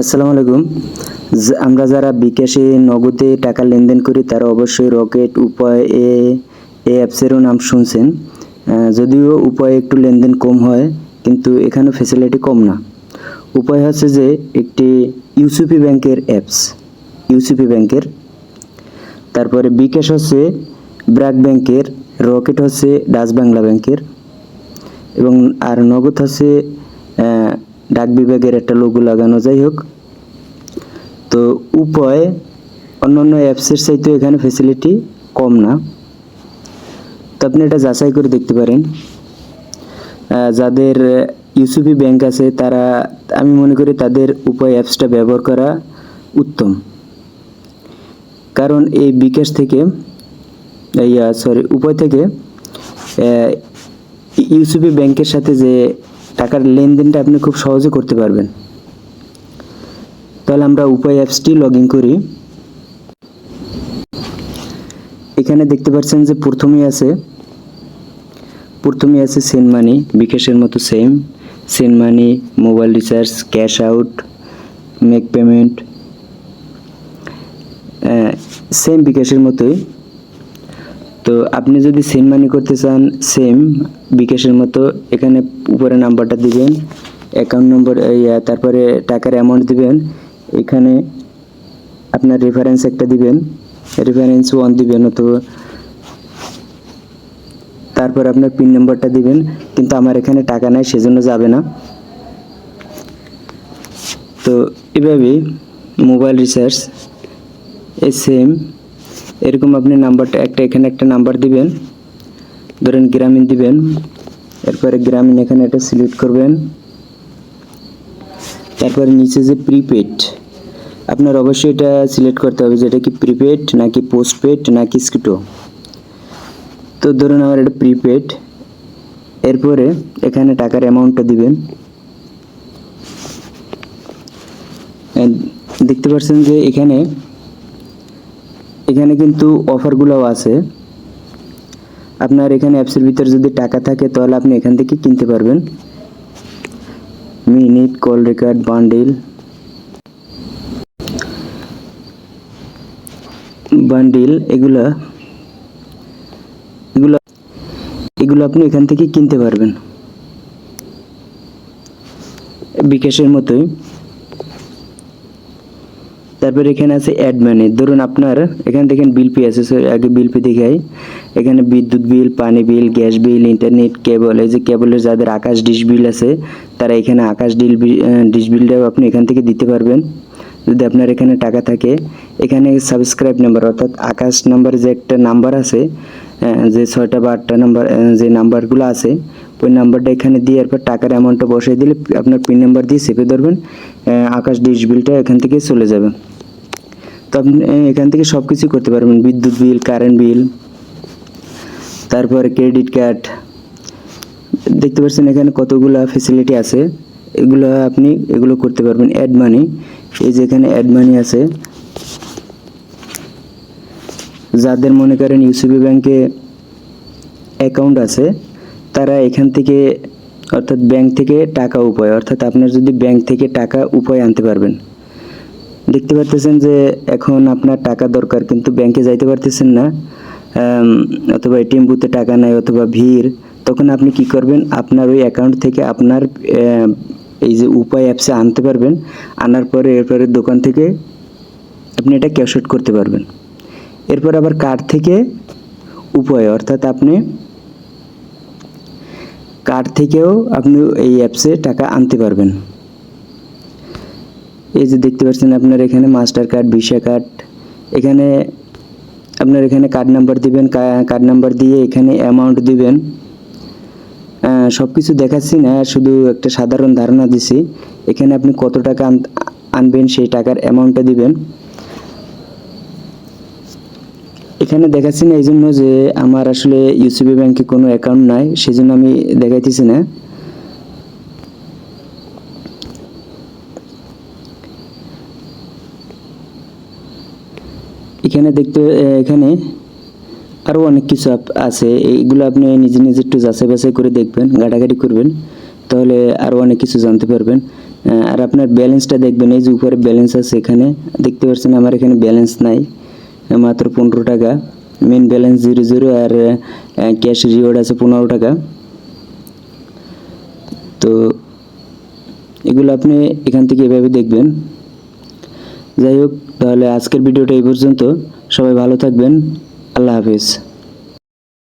আসসালামু আলাইকুম। আমরা যারা বিকাশে নগদে টাকা লেনদেন করি, তারা অবশ্যই রকেট উপায় এ এ অ্যাপসেরও নাম শুনছেন। যদিও উপায়ে একটু লেনদেন কম হয়, কিন্তু এখানে ফেসিলিটি কম না। উপায় হচ্ছে যে একটি ইউসিপি ব্যাংকের অ্যাপস ইউসিপি ব্যাংকের। তারপরে বিকাশ হচ্ছে ব্র্যাক ব্যাংকের, রকেট হচ্ছে ডাচ বাংলা ব্যাংকের। এবং আর নগদ হচ্ছে ডাক বিভাগের একটা লোগো লাগানো যাই হোক। তো উপায় অন্যান্য অ্যাপসের চাইতে এখানে ফেসিলিটি কম না। তো আপনি এটা যাচাই করে দেখতে পারেন। যাদের ইউসিপি ব্যাংক আছে তারা আমি মনে করি তাদের উপায় অ্যাপসটা ব্যবহার করা উত্তম। কারণ এই বিকাশ থেকে ইয়া সরি উপায় থেকে আহ, ইউসিবি ব্যাংকের সাথে যে টাকার লেনদেনটা আপনি খুব সহজে করতে পারবেন। তাহলে আমরা উপায় অ্যাপসটি লগ ইন করি। এখানে দেখতে পাচ্ছেন যে প্রথমেই আছে প্রথমেই আছে সেন্ড মানি বিকাশের মতো same send money mobile recharge cash out make payment same বিকাশের মতোই। তো আপনি যদি সেম মানি করতে চান সেম বিকাশের মতো, এখানে উপরে নাম্বারটা দিবেন অ্যাকাউন্ট নম্বর তারপরে টাকার অ্যামাউন্ট দিবেন, এখানে আপনার রেফারেন্স একটা দিবেন রেফারেন্স ওয়ান দিবেন অথবা তারপর আপনার পিন নম্বরটা দিবেন, কিন্তু আমার এখানে টাকা নাই, সেজন্য যাবে না। তো এভাবেই মোবাইল রিচার্জ এই সেম এরকম আপনি নাম্বারটা একটা এখানে একটা নাম্বার দিবেন। ধরেন গ্রামীণ দিবেন। এরপরে গ্রামীণ এখানে একটা সিলেক্ট করবেন। তারপরে নিচে যে প্রিপেড আপনার অবশ্যই এটা সিলেক্ট করতে হবে যে এটা কি প্রিপেড নাকি পোস্টপেড নাকি স্কিটো তো ধরুন আমার এটা প্রিপেড এরপরে এখানে টাকার অ্যামাউন্টটা দিবেন। দেখতে পাচ্ছেন যে এখানে এখানে কিন্তু অফারগুলোও আছে। আপনার এখানে অ্যাপসের ভিতরে যদি টাকা থাকে, তাহলে আপনি এখান থেকে কিনতে পারবেন। Minute, call record, bundle. Bundle, এগুলা, এগুলো এগুলো আপনি এখান থেকে কিনতে পারবেন। বিকাশের মতোই। তারপর এখানে আছে অ্যাড মানি ধরুন আপনার এখানে দেখেন বিল পে আছে আগে বিল পে দেখাই এখানে বিদ্যুৎ বিল পানি বিল গ্যাস বিল ইন্টারনেট কেবল এই যে কেবলের যাদের আকাশ ডিশ বিল আছে, তারা এখানে আকাশ ডিল ডিশ বিলটাও আপনি এখান থেকে দিতে পারবেন। যদি আপনার এখানে টাকা থাকে, এখানে সাবস্ক্রাইব নাম্বার অর্থাৎ আকাশ নাম্বার যে একটা নাম্বার আছে যে ছয়টা বা আটটা নাম্বার যে নাম্বারগুলো আছে ওই নাম্বারটা এখানে দিয়ে এরপর টাকার অ্যামাউন্টটা বসিয়ে দিলে আপনার পিন নাম্বার দিয়ে চেপে ধরবেন আকাশ ডিশ বিলটা এখান থেকে চলে যাবে। তো আপনি এখান থেকে সব কিছু করতে পারবেন, বিদ্যুৎ বিল কারেন্ট বিল তারপরে ক্রেডিট কার্ড দেখতে পাচ্ছেন এখানে কতগুলা ফেসিলিটি আছে, এগুলো আপনি, এগুলো করতে পারবেন অ্যাড মানি এই যে এখানে অ্যাড মানি আছে। যাদের মনে করেন ইউসিবি ব্যাংকে অ্যাকাউন্ট আছে তারা এখান থেকে, অর্থাৎ ব্যাংক থেকে টাকা উপায়, অর্থাৎ আপনার যদি ব্যাংক থেকে টাকা উপায় আনতে পারবেন। দেখতে পারতেছেন যে এখন আপনার টাকা দরকার, কিন্তু ব্যাংকে যাইতে পারতেছেন না। অথবা এটিএম বুথে টাকা নাই অথবা ভিড়, তখন আপনি কি করবেন? আপনার ওই অ্যাকাউন্ট থেকে আপনার এই যে উপায় অ্যাপসে আনতে পারবেন। আনার পরে এরপরে দোকান থেকে আপনি এটা ক্যাশ আউট করতে পারবেন। এরপর আবার কার্ড থেকে উপায়, অর্থাৎ আপনি কার্ড থেকেও আপনি এই অ্যাপসে টাকা আনতে পারবেন। এই যে দেখতে পাচ্ছেন আপনার এখানে মাস্টার কার্ড ভিসা কার্ড এখানে আপনার এখানে কার্ড নাম্বার দিবেন কার্ড নাম্বার দিয়ে এখানে অ্যামাউন্ট দিবেন। সব কিছু দেখাচ্ছি না, শুধু একটা সাধারণ ধারণা দিছি। এখানে আপনি কত টাকা আন- আনবেন সেই টাকার অ্যামাউন্টটা দিবেন। এখানে দেখাচ্ছি না এই জন্য যে আমার আসলে ইউসিবি ব্যাংকে কোনো অ্যাকাউন্ট নাই, সেজন্য আমি দেখাইতেছি না। এখানে দেখতে এখানে আরও অনেক কিছু আছে। এইগুলো আপনি নিজে নিজে একটু যাচাই বাছাই করে দেখবেন, ঘাটাঘাটি করবেন, তাহলে আরও অনেক কিছু জানতে পারবেন। আর আপনার ব্যালেন্সটা দেখবেন, এই যে উপরে ব্যালেন্স আছে এখানে, দেখতে পাচ্ছেন আমার এখানে ব্যালেন্স নাই। মাত্র পনেরো টাকা। মেন ব্যালেন্স জিরো জিরো আর ক্যাশ রিওয়ার্ড আছে পনেরো টাকা। তো এগুলো আপনি এখান থেকে এভাবে দেখবেন। যাই হোক, তাহলে আজকের ভিডিওটা এই পর্যন্ত। সবাই ভালো থাকবেন। আল্লাহ হাফিজ।